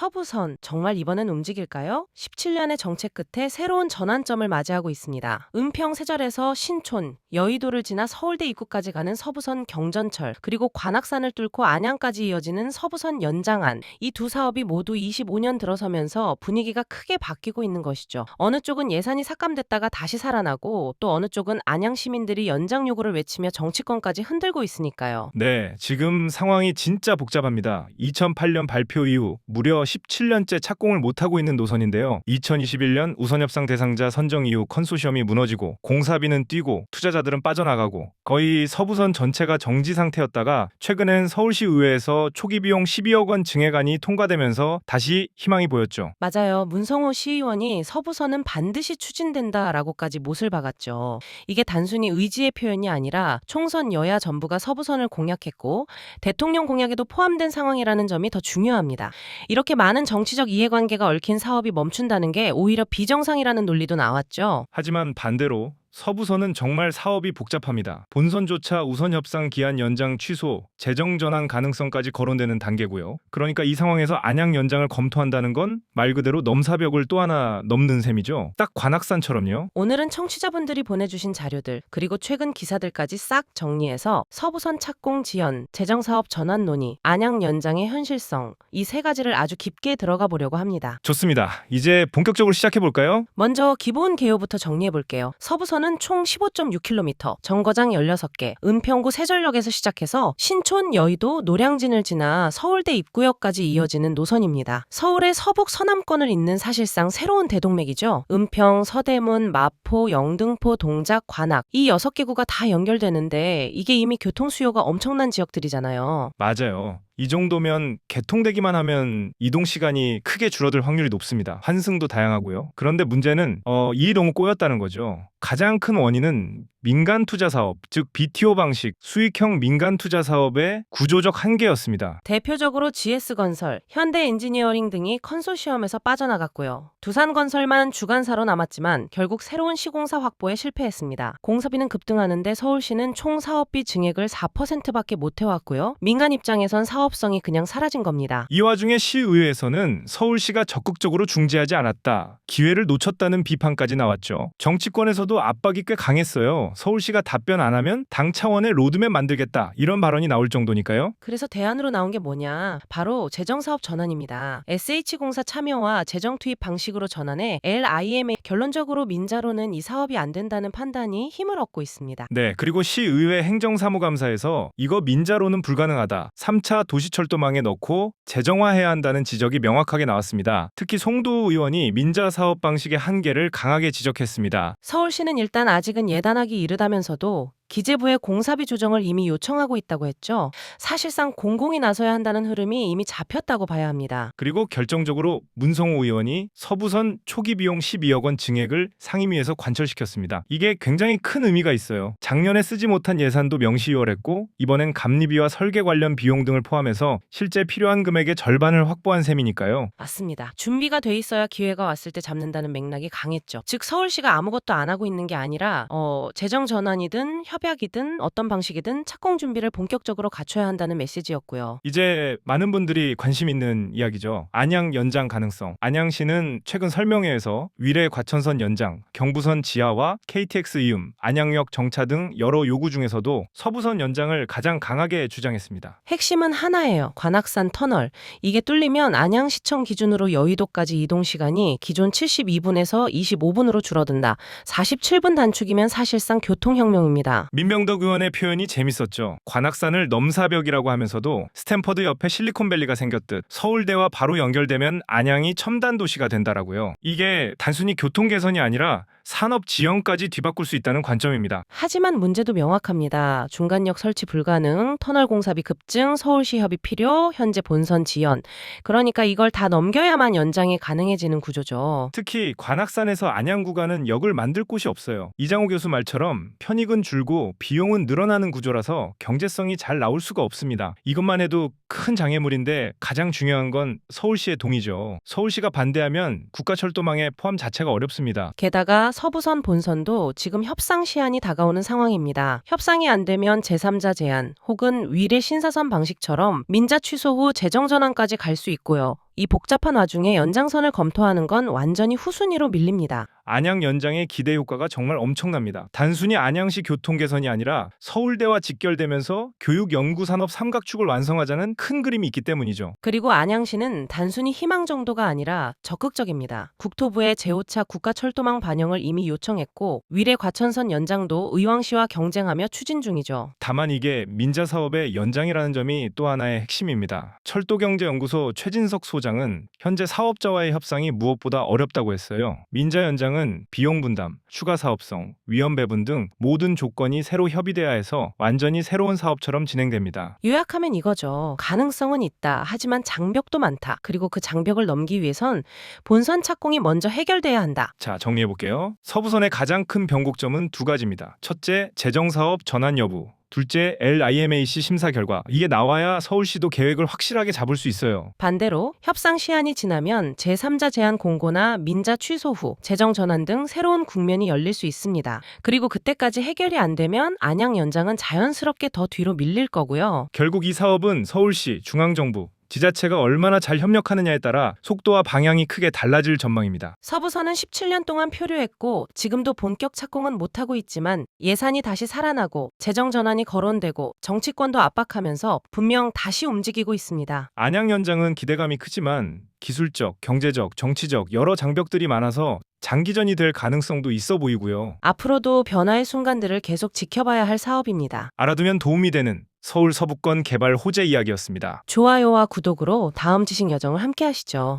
서부선 정말 이번엔 움직일까요? 17년의 정책 끝에 새로운 전환점을 맞이하고 있습니다. 은평 세절에서 신촌, 여의도를 지나 서울대 입구까지 가는 서부선 경전철, 그리고 관악산을 뚫고 안양까지 이어지는 서부선 연장안. 이 두 사업이 모두 25년 들어서면서 분위기가 크게 바뀌고 있는 것이죠. 어느 쪽은 예산이 삭감됐다가 다시 살아나고 또 어느 쪽은 안양 시민들이 연장 요구를 외치며 정치권까지 흔들고 있으니까요. 네, 지금 상황이 진짜 복잡합니다. 2008년 발표 이후 무려 17년째 착공을 못하고 있는 노선인데요. 2021년 우선협상 대상자 선정 이후 컨소시엄이 무너지고 공사비는 뛰고 투자자들은 빠져나가고 거의 서부선 전체가 정지 상태였다가 최근엔 서울시 의회에서 초기 비용 12억 원 증액안이 통과되면서 다시 희망이 보였죠. 맞아요. 문성호 시의원이 서부선은 반드시 추진된다라고까지 못을 박았죠. 이게 단순히 의지의 표현이 아니라 총선 여야 전부가 서부선을 공약했고 대통령 공약에도 포함된 상황이라는 점이 더 중요합니다. 이렇게 많은 정치적 이해관계가 얽힌 사업이 멈춘다는 게 오히려 비정상이라는 논리도 나왔죠. 하지만 반대로 서부선은 정말 사업이 복잡합니다. 본선조차 우선 협상 기한 연장 취소, 재정 전환 가능성까지 거론되는 단계고요. 그러니까 이 상황에서 안양 연장을 검토한다는 건 말 그대로 넘사벽을 또 하나 넘는 셈이죠. 딱 관악산처럼요. 오늘은 청취자분들이 보내주신 자료들 그리고 최근 기사들까지 싹 정리해서 서부선 착공 지연, 재정사업 전환 논의, 안양 연장의 현실성 이 세 가지를 아주 깊게 들어가 보려고 합니다. 좋습니다. 이제 본격적으로 시작해 볼까요? 먼저 기본 개요부터 정리해 볼게요. 서부선은 총 15.6km, 정거장 16개, 은평구 세전역에서 시작해서 신촌, 여의도, 노량진을 지나 서울대 입구역까지 이어지는 노선입니다. 서울의 서북 서남권을 잇는 사실상 새로운 대동맥이죠. 은평, 서대문, 마포, 영등포, 동작, 관악 이 6개 구가 다 연결되는데 이게 이미 교통 수요가 엄청난 지역들이잖아요. 맞아요. 이 정도면 개통되기만 하면 이동 시간이 크게 줄어들 확률이 높습니다. 환승도 다양하고요. 그런데 문제는 어, 이 너무 꼬였다는 거죠. 가장 큰 원인은 민간 투자 사업, 즉 BTO 방식 수익형 민간 투자 사업의 구조적 한계였습니다. 대표적으로 GS건설, 현대엔지니어링 등이 컨소시엄에서 빠져나갔고요. 두산건설만 주관사로 남았지만 결국 새로운 시공사 확보에 실패했습니다. 공사비는 급등하는데 서울시는 총 사업비 증액을 4%밖에 못 해왔고요. 민간 입장에선 사업 성이 그냥 사라진 겁니다. 이 와중에 시의회에서는 서울시가 적극적으로 중재하지 않았다. 기회를 놓쳤다는 비판까지 나왔죠. 정치권에서도 압박이 꽤 강했어요. 서울시가 답변 안 하면 당 차원의 로드맵 만들겠다. 이런 발언이 나올 정도니까요. 그래서 대안으로 나온 게 뭐냐? 바로 재정사업 전환입니다. SH공사 참여와 재정 투입 방식으로 전환해 LIM의 결론적으로 민자로는 이 사업이 안 된다는 판단이 힘을 얻고 있습니다. 네, 그리고 시의회 행정사무감사에서 이거 민자로는 불가능하다. 3차 도 시철도망에 넣고 재정화해야 한다는 지적이 명확하게 나왔습니다. 특히 송도 의원이 민자 사업 방식의 한계를 강하게 지적했습니다. 서울시는 일단 아직은 예단하기 이르다면서도 기재부의 공사비 조정을 이미 요청하고 있다고 했죠. 사실상 공공이 나서야 한다는 흐름이 이미 잡혔다고 봐야 합니다. 그리고 결정적으로 문성호 의원이 서부선 초기 비용 12억 원 증액을 상임위에서 관철시켰습니다. 이게 굉장히 큰 의미가 있어요. 작년에 쓰지 못한 예산도 명시요월했고 이번엔 감리비와 설계 관련 비용 등을 포함해서 실제 필요한 금액의 절반을 확보한 셈이니까요. 맞습니다. 준비가 돼 있어야 기회가 왔을 때 잡는다는 맥락이 강했죠. 즉 서울시가 아무것도 안 하고 있는 게 아니라 어, 재정 전환이든 협약이든 어떤 방식이든 착공 준비를 본격적으로 갖춰야 한다는 메시지였고요. 이제 많은 분들이 관심 있는 이야기죠. 안양 연장 가능성. 안양시는 최근 설명회에서 위례 과천선 연장, 경부선 지하와 KTX 이음, 안양역 정차 등 여러 요구 중에서도 서부선 연장을 가장 강하게 주장했습니다. 핵심은 하나예요. 관악산 터널. 이게 뚫리면 안양시청 기준으로 여의도까지 이동 시간이 기존 72분에서 25분으로 줄어든다. 47분 단축이면 사실상 교통혁명입니다. 민명덕 의원의 표현이 재밌었죠. 관악산을 넘사벽이라고 하면서도 스탠퍼드 옆에 실리콘밸리가 생겼듯 서울대와 바로 연결되면 안양이 첨단 도시가 된다라고요. 이게 단순히 교통 개선이 아니라 산업 지형까지 뒤바꿀 수 있다는 관점입니다. 하지만 문제도 명확합니다. 중간역 설치 불가능, 터널 공사비 급증, 서울시 협의 필요, 현재 본선 지연. 그러니까 이걸 다 넘겨야만 연장이 가능해지는 구조죠. 특히 관악산에서 안양 구간은 역을 만들 곳이 없어요. 이장호 교수 말처럼 편익은 줄고 비용은 늘어나는 구조라서 경제성이 잘 나올 수가 없습니다. 이것만 해도 큰 장애물인데 가장 중요한 건 서울시의 동의죠. 서울시가 반대하면 국가철도망의 포함 자체가 어렵습니다. 게다가 서부선 본선도 지금 협상 시한이 다가오는 상황입니다. 협상이 안 되면 제3자 제안 혹은 위례 신사선 방식처럼 민자 취소 후 재정 전환까지 갈 수 있고요. 이 복잡한 와중에 연장선을 검토하는 건 완전히 후순위로 밀립니다. 안양 연장의 기대 효과가 정말 엄청납니다. 단순히 안양시 교통 개선이 아니라 서울대와 직결되면서 교육 연구 산업 삼각축을 완성하자는 큰 그림이 있기 때문이죠. 그리고 안양시는 단순히 희망 정도가 아니라 적극적입니다. 국토부에 제5차 국가철도망 반영을 이미 요청했고 위례 과천선 연장도 의왕시와 경쟁하며 추진 중이죠. 다만 이게 민자 사업의 연장이라는 점이 또 하나의 핵심입니다. 철도경제연구소 최진석 소장은 현재 사업자와의 협상이 무엇보다 어렵다고 했어요. 민자 연장 은 비용 분담, 추가 사업성, 위험 배분 등 모든 조건이 새로 협의돼야 해서 완전히 새로운 사업처럼 진행됩니다. 요약하면 이거죠. 가능성은 있다. 하지만 장벽도 많다. 그리고 그 장벽을 넘기 위해선 본선 착공이 먼저 해결돼야 한다. 자, 정리해 볼게요. 서부선의 가장 큰 변곡점은 두 가지입니다. 첫째, 재정 사업 전환 여부. 둘째, LIMAC 심사 결과. 이게 나와야 서울시도 계획을 확실하게 잡을 수 있어요. 반대로 협상 시한이 지나면 제3자 제한 공고나 민자 취소 후 재정 전환 등 새로운 국면이 열릴 수 있습니다. 그리고 그때까지 해결이 안 되면 안양 연장은 자연스럽게 더 뒤로 밀릴 거고요. 결국 이 사업은 서울시, 중앙정부, 지자체가 얼마나 잘 협력하느냐에 따라 속도와 방향이 크게 달라질 전망입니다. 서부선은 17년 동안 표류했고 지금도 본격 착공은 못하고 있지만 예산이 다시 살아나고 재정 전환이 거론되고 정치권도 압박하면서 분명 다시 움직이고 있습니다. 안양 연장은 기대감이 크지만 기술적, 경제적, 정치적 여러 장벽들이 많아서 장기전이 될 가능성도 있어 보이고요. 앞으로도 변화의 순간들을 계속 지켜봐야 할 사업입니다. 알아두면 도움이 되는 서울 서부권 개발 호재 이야기였습니다. 좋아요와 구독으로 다음 지식 여정을 함께 하시죠.